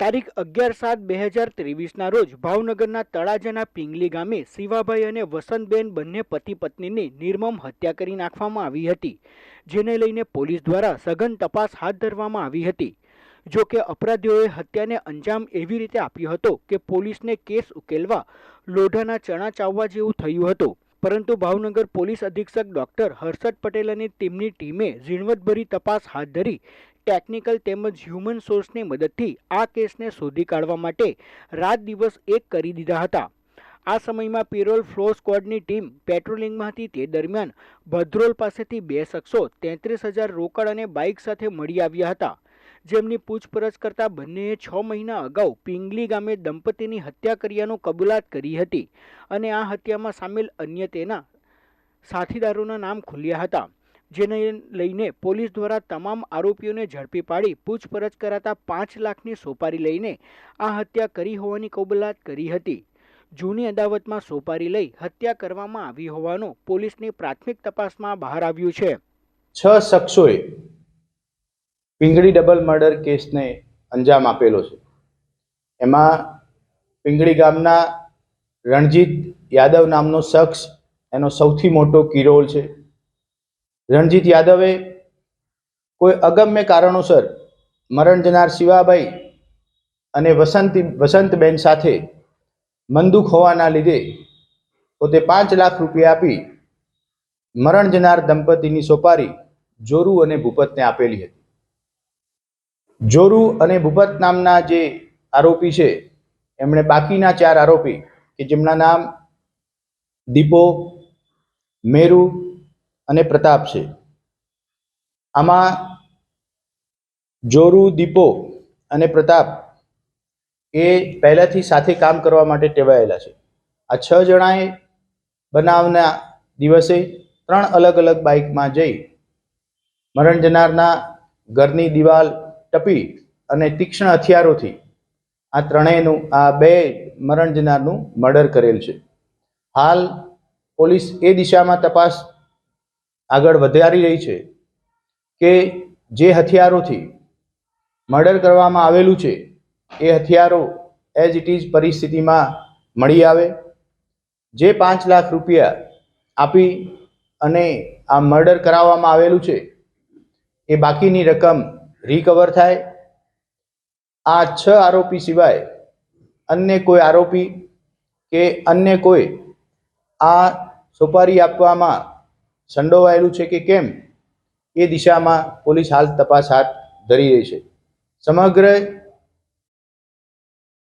તારીખ અગિયાર સાત બે હજાર ત્રેવીસના રોજ ભાવનગરના તળાજાના પિંગલી ગામે શિવાભાઈ અને વસંતબેન બંને પતિ પત્નીની નિર્મમ હત્યા કરી નાખવામાં આવી હતી, જેને લઈને પોલીસ દ્વારા સઘન તપાસ હાથ ધરવામાં આવી હતી. જો કે અપરાધીઓએ હત્યાને અંજામ એવી રીતે આપ્યો હતો કે પોલીસને કેસ ઉકેલવા લોઢાના ચણા ચાવવા જેવું થયું હતું. પરંતુ ભાવનગર પોલીસ અધિક્ષક ડોક્ટર હર્ષદ પટેલ અને તેમની ટીમે ઝીણવટભરી તપાસ હાથ ધરી ટેકનિકલ તેમજ હ્યુમન સોર્સની મદદથી આ કેસને શોધી કાઢવા માટે રાત દિવસ એક કરી દીધા હતા. આ સમયમાં પેરોલ ફ્લો સ્ક્વોડની ટીમ પેટ્રોલિંગમાં હતી તે દરમિયાન ભદ્રોલ પાસેથી બે શખ્સો તેત્રીસ હજાર રોકડ અને બાઇક સાથે મળી આવ્યા હતા. જેમની પૂછપરછ કરતા બંનેએ છ મહિના અગાઉ પિંગલી ગામે દંપતીની હત્યા કર્યાનો કબૂલાત કરી હતી અને આ હત્યામાં સામેલ અન્ય તેના સાથીદારોના નામ ખુલ્યા હતા. જેને લઈને પોલીસ દ્વારા તમામ આરોપીઓને ઝડપી પાડી પૂછપરછ કરાતા પાંચ લાખની સોપારી લઈને આ હત્યા કરી હોવાની કબૂલાત કરી હતી. જૂની અદાવતમાં સોપારી લઈ હત્યા કરવામાં આવી હોવાનું પોલીસની પ્રાથમિક તપાસમાં બહાર આવ્યું છે. છ શખ્સોએ પિંગળી ડબલ મર્ડર કેસને અંજામ આપેલો છે. એમાં પિંગળી ગામના રણજીત યાદવ નામનો શખ્સ, એનો સૌથી મોટો કિરોલ છે. રણજીત યાદવે કોઈ અગમ્ય કારણોસર મરણ જનાર શિવાભાઈ અને વસંતી, વસંતબેન સાથે મંદુક હોવાના લીધે પોતે પાંચ લાખ રૂપિયા આપી મરણ જનાર દંપતીની સોપારી જોરુ અને ભૂપતને આપેલી હતી. જોરુ અને ભૂપત નામના જે આરોપી છે, એમણે બાકીના ચાર આરોપી કે જેમના નામ દીપો, મેરુ અને પ્રતાપ છે. આમાં જોરુ, દીપો અને પ્રતાપ એ પહેલાંથી સાથે કામ કરવા માટે ટેવાયેલા છે. આ છ જણાએ બનાવના દિવસે ત્રણ અલગ અલગ બાઇકમાં જઈ મરણ જનારના ઘરની દિવાલ ટપી અને તીક્ષ્ણ હથિયારોથી આ ત્રણેયનું, આ બે મરણ જનારનું મર્ડર કરેલ છે. હાલ પોલીસ એ દિશામાં તપાસ આગળ વધારી રહી છે કે જે હથિયારોથી મર્ડર કરવામાં આવેલું છે, એ હથિયારો એઝ ઇટ ઇઝ પરિસ્થિતિમાં મળી આવે. જે પાંચ લાખ રૂપિયા આપી અને આ મર્ડર કરાવવામાં આવેલું છે, એ બાકીની રકમ રિકવર થાય. આ છ આરોપી સિવાય અન્ય કોઈ આરોપી કે અન્ય કોઈ આ સોપારી આપવામાં સંડોવાયેલું છે કે કેમ? એ દિશામાં પોલીસ હાલ તપાસ હાથ ધરી રહી છે. સમગ્ર